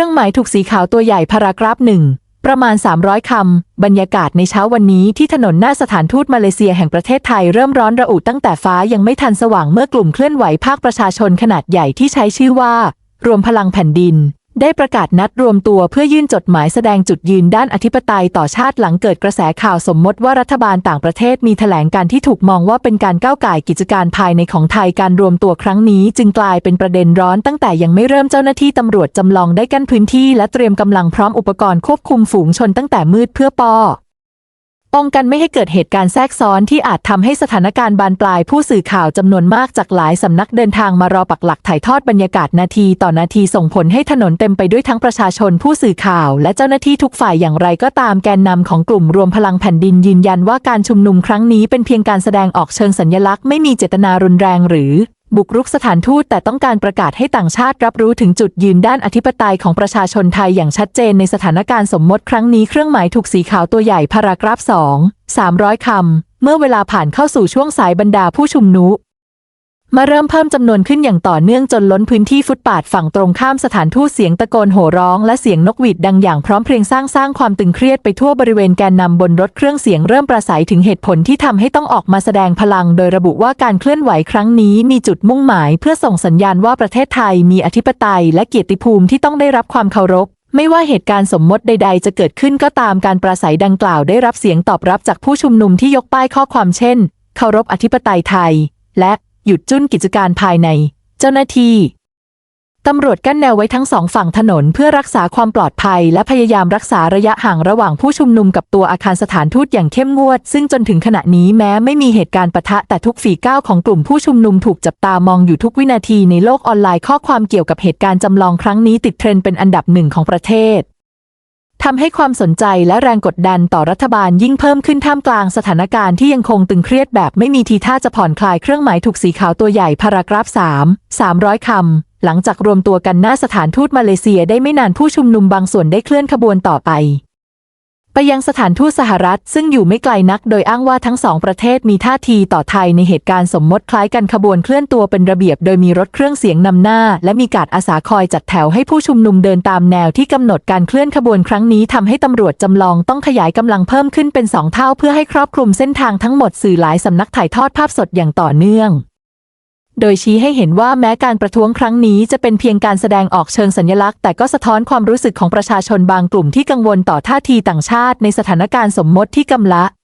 รื่องหมายถูกสีขาวตัวใหญ่พารากราฟหนึ่งประมาณ 300 คำ บรรยากาศในเช้าวันนี้ที่ถนนหน้าสถานทูตมาเลเซียแห่งประเทศไทยเริ่มร้อนระอุตั้งแต่ฟ้ายังไม่ทันสว่างเมื่อกลุ่มเคลื่อนไหวภาคประชาชนขนาดใหญ่ที่ใช้ชื่อว่า รวมพลังแผ่นดิน ได้ประกาศนัดรวมตัวเพื่อยื่นจดหมายแสดงจุดยืนด้านอธิปไตยต่อชาติหลังเกิดกระแสข่าวสมมติว่ารัฐบาลต่างประเทศมีแถลงการที่ถูกมองว่าเป็นการก้าวไก่กิจการภายในของไทยการรวมตัวครั้งนี้ จึงกลายเป็นประเด็นร้อนตั้งแต่ยังไม่เริ่มเจ้าหน้าที่ตำรวจจำลองได้กั้นพื้นที่ และเตรียมกำลังพร้อมอุปกรณ์ควบคุมฝูงชนตั้งแต่มืดเพื่อปอ ป้องกันไม่ให้เกิดเหตุการณ์แทรกซ้อนที่อาจทำให้สถานการณ์บานปลายผู้สื่อข่าวจำนวนมากจากหลายสำนักเดินทางมารอปักหลักถ่ายทอดบรรยากาศนาทีต่อนาทีส่งผลให้ถนนเต็มไปด้วยทั้งประชาชนผู้สื่อข่าว และเจ้าหน้าที่ทุกฝ่ายอย่างไรก็ตามแกนนำของกลุ่มรวมพลังแผ่นดินยืนยันว่าการชุมนุมครั้งนี้เป็นเพียงการแสดงออกเชิงสัญลักษณ์ไม่มีเจตนารุนแรงหรือ บุกรุกสถานทูตแต่ต้องการประกาศให้ต่างชาติรับรู้ถึงจุดยืนด้านอธิปไตยของประชาชนไทยอย่างชัดเจนในสถานการณ์สมมติครั้งนี้เครื่องหมายถูกสีขาวตัวใหญ่พารากราฟ2 300 คำ เมื่อเวลาผ่านเข้าสู่ช่วงสายบรรดาผู้ชุมนุม มาเริ่มเพิ่มจำนวนขึ้นอย่างต่อเนื่องจนล้นพื้นที่ฟุตปาดฝั่งตรงข้ามสถานทูตเสียงตะโกนโห่ร้องและเสียงนกหวีดดังอย่างพร้อมเพรียงสร้างสร้างความตึงเครียดไปทั่วบริเวณแกนนำบนรถเครื่องเสียงเริ่มประสัยถึงเหตุผลที่ทำให้ต้องออกมาแสดงพลัง โดยระบุว่าการเคลื่อนไหวครั้งนี้มีจุดมุ่งหมายเพื่อส่งสัญญาณว่าประเทศไทยมีอธิปไตยและเกียรติภูมิที่ต้องได้รับความเคารพไม่ว่าเหตุการณ์สมมติใด ๆ จะเกิดขึ้นก็ตามการปราศัยดังกล่าวได้รับเสียงตอบรับจากผู้ชุมนุมที่ยกป้ายข้อความเช่น เคารพอธิปไตยไทย และ หยุดจุ้นกิจการภายใน เจ้าหน้าที่ตำรวจกั้นแนวไว้ทั้งสองฝั่งถนนเพื่อรักษาความปลอดภัย และพยายามรักษาระยะห่างระหว่างผู้ชุมนุมกับตัวอาคารสถานทูตอย่างเข้มงวด ซึ่งจนถึงขณะนี้แม้ไม่มีเหตุการณ์ปะทะแต่ทุกฝีก้าวของกลุ่มผู้ชุมนุมถูกจับตามองอยู่ทุกวินาทีในโลกออนไลน์ข้อความเกี่ยวกับเหตุการณ์จำลองครั้งนี้ติดเทรนด์เป็นอันดับหนึ่งของประเทศ ทำให้ความสนใจและแรงกดดันต่อรัฐบาลยิ่งเพิ่มขึ้นท่ามกลางสถานการณ์ที่ยังคงตึงเครียดแบบไม่มีทีท่าจะผ่อนคลายเครื่องหมายถูกสีขาวตัวใหญ่พารากราฟ 3 300 คำ หลังจากรวมตัวกันหน้าสถานทูตมาเลเซียได้ไม่นานผู้ชุมนุมบางส่วนได้เคลื่อนขบวนต่อไป ไปยังสถานทูตสหรัฐซึ่งอยู่ไม่ไกลนักโดยอ้างว่าทั้งสองประเทศมีท่าทีต่อไทยในเหตุการณ์สมมติคล้ายกันขบวนเคลื่อนตัวเป็นระเบียบโดยมีรถเครื่องเสียงนำหน้า และมีการอาสาคอยจัดแถวให้ผู้ชุมนุมเดินตามแนวที่กำหนดการเคลื่อนขบวนครั้งนี้ทำให้ตำรวจจำลองต้องขยายกำลังเพิ่มขึ้นเป็นสองเท่าเพื่อให้ครอบคลุมเส้นทางทั้งหมดสื่อหลายสำนักถ่ายทอดภาพสดอย่างต่อเนื่อง โดยชี้ให้เห็นว่าแม้การประท้วงครั้งนี้จะเป็นเพียงการแสดงออกเชิงสัญลักษณ์ แต่ก็สะท้อนความรู้สึกของประชาชนบางกลุ่มที่กังวลต่อท่าทีต่างชาติในสถานการณ์สมมติที่กำละ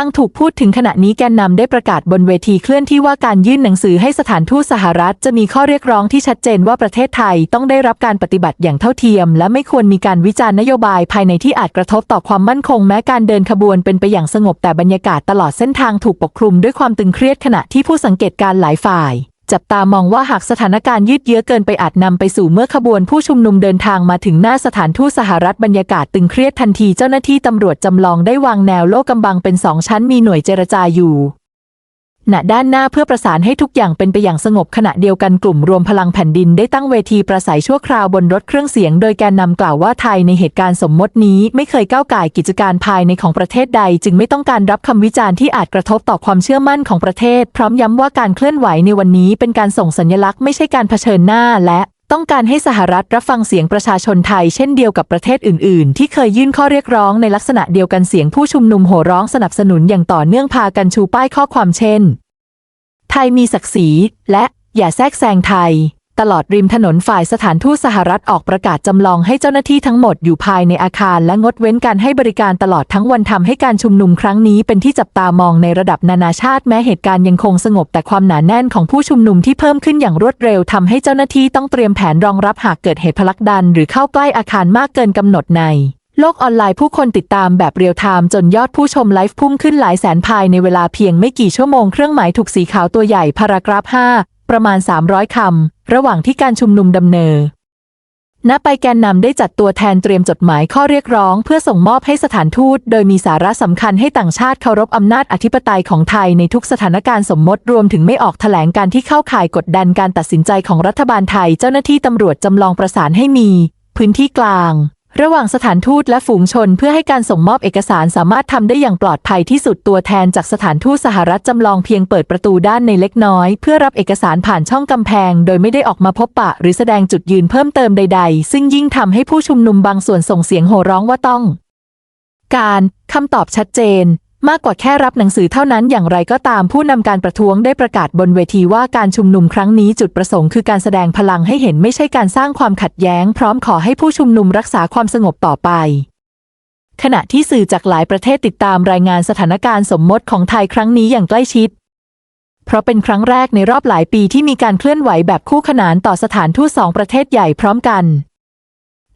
อังถูกพูดถึงขณะนี้แกนนำได้ประกาศบนเวทีเคลื่อนที่ว่าการยื่นหนังสือให้สถานทูตสหรัฐ จะมีข้อเรียกร้องที่ชัดเจนว่าประเทศไทยต้องได้รับการปฏิบัติอย่างเท่าเทียม และไม่ควรมีการวิจารณ์นโยบายภายในที่อาจกระทบต่อความมั่นคงแม้การเดินขบวนเป็นไปอย่างสงบแต่บรรยากาศตลอดเส้นทางถูกปกคลุมด้วยความตึงเครียดขณะที่ผู้สังเกตการณ์หลายฝ่าย จับตามองว่าหากสถานการณ์ยืดเยื้อเกินไปอาจนำไปสู่เมื่อขบวนผู้ชุมนุมเดินทางมาถึงหน้าสถานทูตสหรัฐบรรยากาศตึงเครียดทันทีเจ้าหน้าที่ตำรวจจำลองได้วางแนวโลกกำบังเป็นสองชั้นมีหน่วยเจรจาอยู่ ณด้านหน้าเพื่อประสานให้ทุกอย่างเป็นไปอย่างสงบขณะเดียวกันกลุ่มรวมพลังแผ่นดินได้ตั้งเวทีประสัยชั่วคราวบนรถเครื่องเสียง โดยแกนนำกล่าวว่าไทยในเหตุการณ์สมมตินี้ ไม่เคยก้าวไก่กิจการภายในของประเทศใด จึงไม่ต้องการรับคำวิจารณ์ที่อาจกระทบต่อความเชื่อมั่นของประเทศ พร้อมย้ำว่าการเคลื่อนไหวในวันนี้เป็นการส่งสัญลักษณ์ไม่ใช่การเผชิญหน้าและ ต้องการให้สหรัฐรับฟังเสียงประชาชนไทยเช่นเดียวกับประเทศอื่น ๆ ที่เคยยื่นข้อเรียกร้องในลักษณะเดียวกันเสียงผู้ชุมนุมโห่ร้องสนับสนุนอย่างต่อเนื่องพากันชูป้ายข้อความเช่น ไทยมีศักดิ์ศรีและอย่าแทรกแซงไทย ตลอดริมถนนฝ่ายสถานทูตสหรัฐออกประกาศจำลองให้เจ้าหน้าที่ทั้งหมดอยู่ภายในอาคารและงดเว้นการให้บริการตลอดทั้งวันทำให้การชุมนุมครั้งนี้เป็นที่จับตามองในระดับนานาชาติแม้เหตุการณ์ยังคงสงบแต่ความหนาแน่นของผู้ชุมนุมที่เพิ่มขึ้นอย่างรวดเร็วทำให้เจ้าหน้าที่ต้องเตรียมแผนรองรับหากเกิดเหตุพลักดัน หรือเข้าใกล้อาคารมากเกินกำหนดในโลกออนไลน์ผู้คนติดตามแบบเรียลไทม์จนยอดผู้ชมไลฟ์พุ่งขึ้นหลายแสนภายในเวลาเพียงไม่กี่ชั่วโมงเครื่องหมายถูกสีขาวตัวใหญ่พารากราฟ 5 ประมาณ 300 คำ ระหว่างที่การชุมนุมดำเนินณไปแกนนำได้จัดตัวแทนเตรียมจดหมายข้อเรียกร้อง เพื่อส่งมอบให้สถานทูต โดยมีสาระสำคัญให้ต่างชาติเคารพอำนาจอธิปไตยของไทยในทุกสถานการณ์สมมติรวมถึงไม่ออกแถลงการที่เข้าข่ายกดดันการตัดสินใจของรัฐบาลไทย เจ้าหน้าที่ตำรวจจำลองประสานให้มี พื้นที่กลาง ระหว่างสถานทูตและฝูงชนเพื่อให้การส่งมอบเอกสารสามารถทำได้อย่างปลอดภัยที่สุดตัวแทนจากสถานทูตสหรัฐจำลองเพียงเปิดประตูด้านในเล็กน้อย เพื่อรับเอกสารผ่านช่องกำแพง โดยไม่ได้ออกมาพบปะ หรือแสดงจุดยืนเพิ่มเติมใด ๆ ซึ่งยิ่งทำให้ผู้ชุมนุมบางส่วนส่งเสียงโห่ร้องว่าต้อง การคำตอบชัดเจน มากกว่าแค่รับหนังสือเท่านั้นอย่างไรก็ตามผู้นำการประท้วงได้ประกาศบนเวทีว่าการชุมนุมครั้งนี้จุดประสงค์คือการแสดงพลังให้เห็นไม่ใช่การสร้างความขัดแย้ง พร้อมขอให้ผู้ชุมนุมรักษาความสงบต่อไป ขณะที่สื่อจากหลายประเทศติดตามรายงานสถานการณ์สมมติของไทยครั้งนี้อย่างใกล้ชิด เพราะเป็นครั้งแรกในรอบหลายปีที่มีการเคลื่อนไหวแบบคู่ขนานต่อสถานทูตสองประเทศใหญ่พร้อมกัน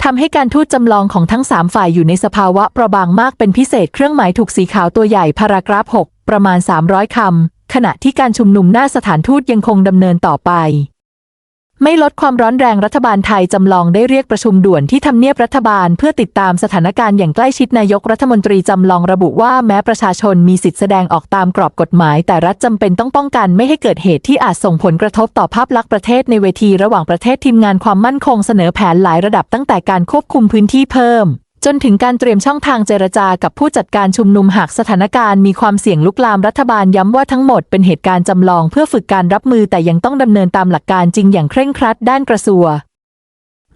ทำให้การทูตจำลองของทั้ง 3 ฝ่ายอยู่ในสภาวะเปราะบางมากเป็นพิเศษเครื่องหมายถูกสีขาวตัวใหญ่พารากราฟ 6 ประมาณ 300 คำ ขณะที่การชุมนุมหน้าสถานทูตยังคงดำเนินต่อไป ไม่ลดความร้อนแรงรัฐบาลไทยจำลองได้เรียกประชุมด่วนที่ทำเนียบรัฐบาล เพื่อติดตามสถานการณ์อย่างใกล้ชิดนายกรัฐมนตรีจำลองระบุว่าแม้ประชาชนมีสิทธิแสดงออกตามกรอบกฎหมาย แต่รัฐจำเป็นต้องป้องกันไม่ให้เกิดเหตุที่อาจส่งผลกระทบต่อภาพลักษณ์ประเทศในเวทีระหว่างประเทศทีมงานความมั่นคงเสนอแผนหลายระดับตั้งแต่การควบคุมพื้นที่เพิ่ม จนถึงการเตรียมช่องทางเจรจากับผู้จัดการชุมนุมหากสถานการณ์มีความเสี่ยงลุกลามรัฐบาลย้ำว่าทั้งหมดเป็นเหตุการณ์จำลองเพื่อฝึกการรับมือแต่ยังต้องดำเนินตามหลักการจริงอย่างเคร่งครัดด้านกระทรวง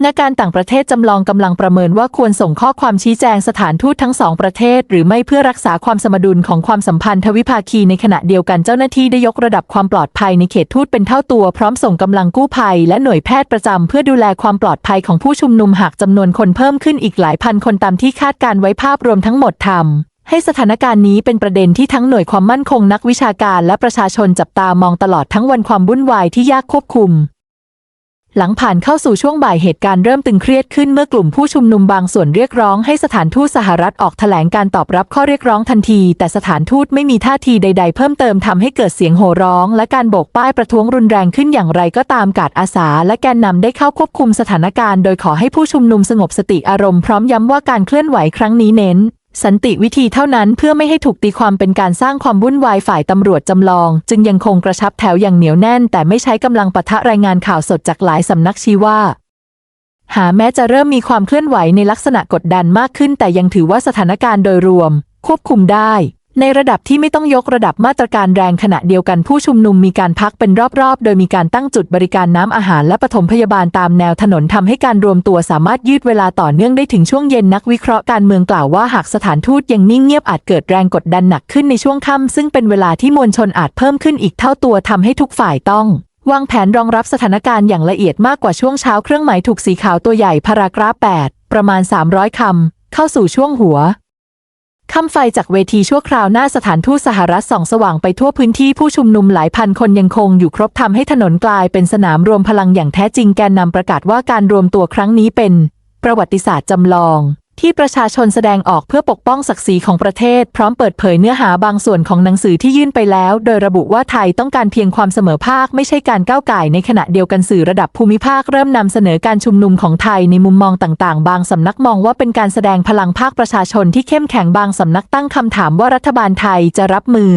นาการต่างประเทศจำลองกำลังประเมินว่าควรส่งข้อความชี้แจงสถานทูตทั้งสองประเทศ หรือไม่เพื่อรักษาความสมดุลของความสัมพันธ์ทวิภาคีในขณะเดียวกันเจ้าหน้าที่ได้ยกระดับความปลอดภัยในเขตทูตเป็นเท่าตัวพร้อมส่งกำลังกู้ภัยและหน่วยแพทย์ประจำเพื่อดูแลความปลอดภัยของผู้ชุมนุมหากจำนวนคนเพิ่มขึ้นอีกหลายพันคนตามที่คาดการไว้ภาพรวมทั้งหมดทำให้สถานการณ์นี้เป็นประเด็นที่ทั้งหน่วยความมั่นคงนักวิชาการและประชาชนจับตามองตลอดทั้งวันความวุ่นวายที่ยากควบคุม หลังผ่านเข้าสู่ช่วงบ่ายเหตุการณ์เริ่มตึงเครียดขึ้นเมื่อกลุ่มผู้ชุมนุมบางส่วนเรียกร้องให้สถานทูตสหรัฐออกแถลงการตอบรับข้อเรียกร้องทันที แต่สถานทูตไม่มีท่าทีใด ๆ เพิ่มเติมทำให้เกิดเสียงโห่ร้อง และการโบกป้ายประท้วงรุนแรงขึ้นอย่างไรก็ตามกาดอาสา และแกนนำได้เข้าควบคุมสถานการณ์ โดยขอให้ผู้ชุมนุมสงบสติอารมณ์พร้อมย้ำว่าการเคลื่อนไหวครั้งนี้เน้น สันติวิธีเท่านั้นเพื่อไม่ให้ถูกตีความเป็นการสร้างความวุ่นวายฝ่ายตำรวจจำลอง จึงยังคงกระชับแถวอย่างเหนียวแน่น แต่ไม่ใช้กำลังปะทะรายงานข่าวสดจากหลายสำนักชี้ว่า หาแม้จะเริ่มมีความเคลื่อนไหวในลักษณะกดดันมากขึ้น แต่ยังถือว่าสถานการณ์โดยรวม ควบคุมได้ ในระดับที่ไม่ต้องยกระดับมาตรการแรงขณะเดียวกันผู้ชุมนุมมีการพักเป็นรอบๆ โดยมีการตั้งจุดบริการน้ำอาหารและปฐมพยาบาลตามแนวถนนทำให้การรวมตัวสามารถยืดเวลาต่อเนื่องได้ถึงช่วงเย็นนักวิเคราะห์การเมืองกล่าวว่าหากสถานทูตยังนิ่งเงียบอาจเกิดแรงกดดันหนักขึ้นในช่วงค่ำซึ่งเป็นเวลาที่มวลชนอาจเพิ่มขึ้นอีกเท่าตัวทำให้ทุกฝ่ายต้องวางแผนรองรับสถานการณ์อย่างละเอียดมากกว่าช่วงเช้าเครื่องหมายถูกสีขาวตัวใหญ่พารากราฟ8ประมาณ 300คำเข้าสู่ช่วงหัว ค่ำไฟจากเวทีชั่วคราวหน้าสถานทูตสหรัฐส่องสว่างไปทั่วพื้นที่ผู้ชุมนุมหลายพันคนยังคงอยู่ครบทำให้ถนนกลายเป็นสนามรวมพลังอย่างแท้จริงแกนนำประกาศว่าการรวมตัวครั้งนี้เป็น ประวัติศาสตร์จำลอง ที่ประชาชนแสดงออกเพื่อปกป้องศักดิ์ศรีของประเทศ พร้อมเปิดเผยเนื้อหาบางส่วนของหนังสือที่ยื่นไปแล้ว โดยระบุว่าไทยต้องการเพียงความเสมอภาคไม่ใช่การก้าวไก่ในขณะเดียวกันสื่อระดับภูมิภาคเริ่มนำเสนอการชุมนุมของไทยในมุมมองต่างๆ บางสำนักมองว่าเป็นการแสดงพลังภาคประชาชนที่เข้มแข็งบางสำนักตั้งคำถามว่ารัฐบาลไทยจะรับมือ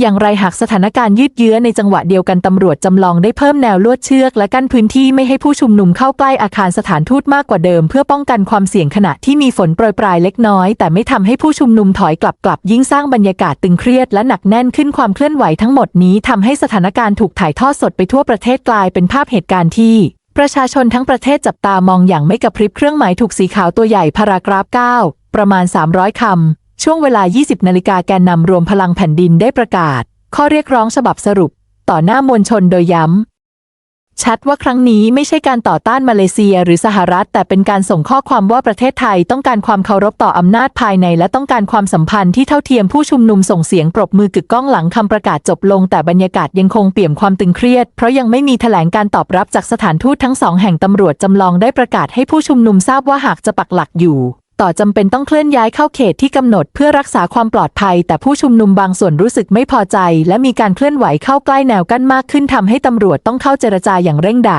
อย่างไรหากสถานการณ์ยืดเยื้อในจังหวะเดียวกันตำรวจจำลองได้เพิ่มแนวลวดเชือกและกั้นพื้นที่ไม่ให้ผู้ชุมนุมเข้าใกล้อาคารสถานทูตมากกว่าเดิม เพื่อป้องกันความเสี่ยงขณะที่มีฝนโปรยปลายเล็กน้อย แต่ไม่ทำให้ผู้ชุมนุมถอยกลับกลับยิ่งสร้างบรรยากาศตึงเครียดและหนักแน่นขึ้นความเคลื่อนไหวทั้งหมดนี้ทำให้สถานการณ์ถูกถ่ายทอดสดไปทั่วประเทศกลายเป็นภาพเหตุการณ์ที่ประชาชนทั้งประเทศจับตามองอย่างไม่กระพริบเครื่องหมายถูกสีขาวตัวใหญ่พารากราฟ 9 ประมาณ 300 คำ ช่วงเวลา 20 นาฬิกาแกนนำรวมพลังแผ่นดินได้ประกาศ ข้อเรียกร้องฉบับสรุป ต่อหน้ามวลชนโดยย้ำ ชัดว่าครั้งนี้ไม่ใช่การต่อต้านมาเลเซียหรือสหรัฐ แต่เป็นการส่งข้อความว่าประเทศไทยต้องการความเคารพต่ออำนาจภายใน และต้องการความสัมพันธ์ที่เท่าเทียมผู้ชุมนุมส่งเสียงปรบมือกึกก้องหลังคำประกาศจบลง แต่บรรยากาศยังคงเปี่ยมความตึงเครียด เพราะยังไม่มีแถลงการตอบรับจากสถานทูตทั้งสองแห่งตำรวจจำลองได้ประกาศให้ผู้ชุมนุมทราบว่าหากจะปักหลักอยู่ ต่อจำเป็นต้องเคลื่อนย้ายเข้าเขตที่กำหนดเพื่อรักษาความปลอดภัย แต่ผู้ชุมนุมบางส่วนรู้สึกไม่พอใจ และมีการเคลื่อนไหวเข้าใกล้แนวกั้นมากขึ้นทำให้ตำรวจต้องเข้าเจรจาอย่างเร่งด่า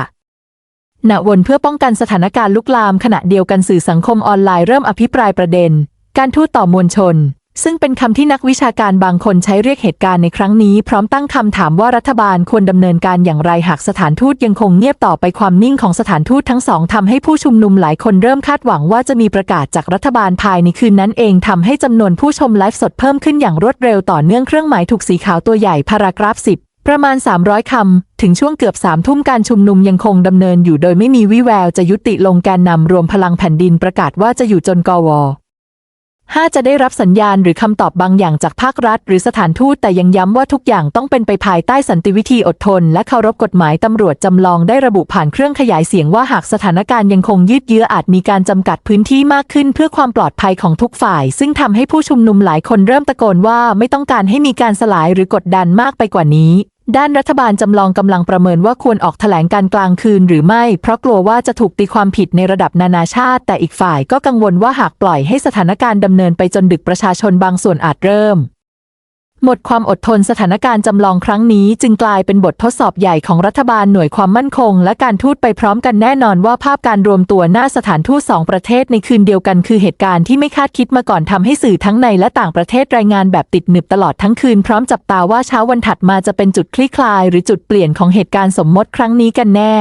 ณวนเพื่อป้องกันสถานการณ์ลุกลามขณะเดียวกันสื่อสังคมออนไลน์เริ่มอภิปรายประเด็น การทูตต่อมวลชน ซึ่งเป็นคำที่นักวิชาการบางคนใช้เรียกเหตุการณ์ในครั้งนี้ พร้อมตั้งคำถามว่ารัฐบาลควรดำเนินการอย่างไรหากสถานทูตยังคงเงียบต่อไปความนิ่งของสถานทูตทั้งสองทำให้ผู้ชุมนุมหลายคนเริ่มคาดหวังว่าจะมีประกาศจากรัฐบาลภายในคืนนั้นเองทำให้จำนวนผู้ชมไลฟ์สดเพิ่มขึ้นอย่างรวดเร็วต่อเนื่องเครื่องหมายถูกสีขาวตัวใหญ่พารากราฟ10ประมาณ 300 คำ ถึงช่วงเกือบ3ทุ่มการชุมนุมยังคงดำเนินอยู่โดยไม่มีวิแววจะยุติลงแกนนำรวมพลังแผ่นดินประกาศว่าจะอยู่จนกว 5 จะได้รับสัญญาณหรือคำตอบบางอย่างจากภาครัฐ หรือสถานทูตแต่ยังย้ำว่าทุกอย่างต้องเป็นไปภายใต้สันติวิธีอดทน และเคารพกฎหมายตำรวจจำลองได้ระบุผ่านเครื่องขยายเสียงว่าหากสถานการณ์ยังคงยืดเยื้ออาจมีการจำกัดพื้นที่มากขึ้นเพื่อความปลอดภัยของทุกฝ่าย ซึ่งทำให้ผู้ชุมนุมหลายคนเริ่มตะโกนว่าไม่ต้องการให้มีการสลายหรือกดดันมากไปกว่านี้ ด้านรัฐบาลจำลองกำลังประเมินว่าควรออกแถลงการกลางคืนหรือไม่ เพราะกลัวว่าจะถูกตีความผิดในระดับนานาชาติ แต่อีกฝ่ายก็กังวลว่าหากปล่อยให้สถานการณ์ดำเนินไปจนดึกประชาชนบางส่วนอาจเริ่ม หมดความอดทนสถานการณ์จำลองครั้งนี้จึงกลายเป็นบททดสอบใหญ่ของรัฐบาลหน่วยความมั่นคง และการทูตไปพร้อมกันแน่นอนว่าภาพการรวมตัวหน้าสถานทูตสองประเทศในคืนเดียวกันคือเหตุการณ์ที่ไม่คาดคิดมาก่อนทำให้สื่อทั้งในและต่างประเทศรายงานแบบติดหนึบตลอดทั้งคืนพร้อมจับตาว่าเช้าวันถัดมาจะเป็นจุดคลี่คลาย หรือจุดเปลี่ยนของเหตุการณ์สมมติครั้งนี้กันแน่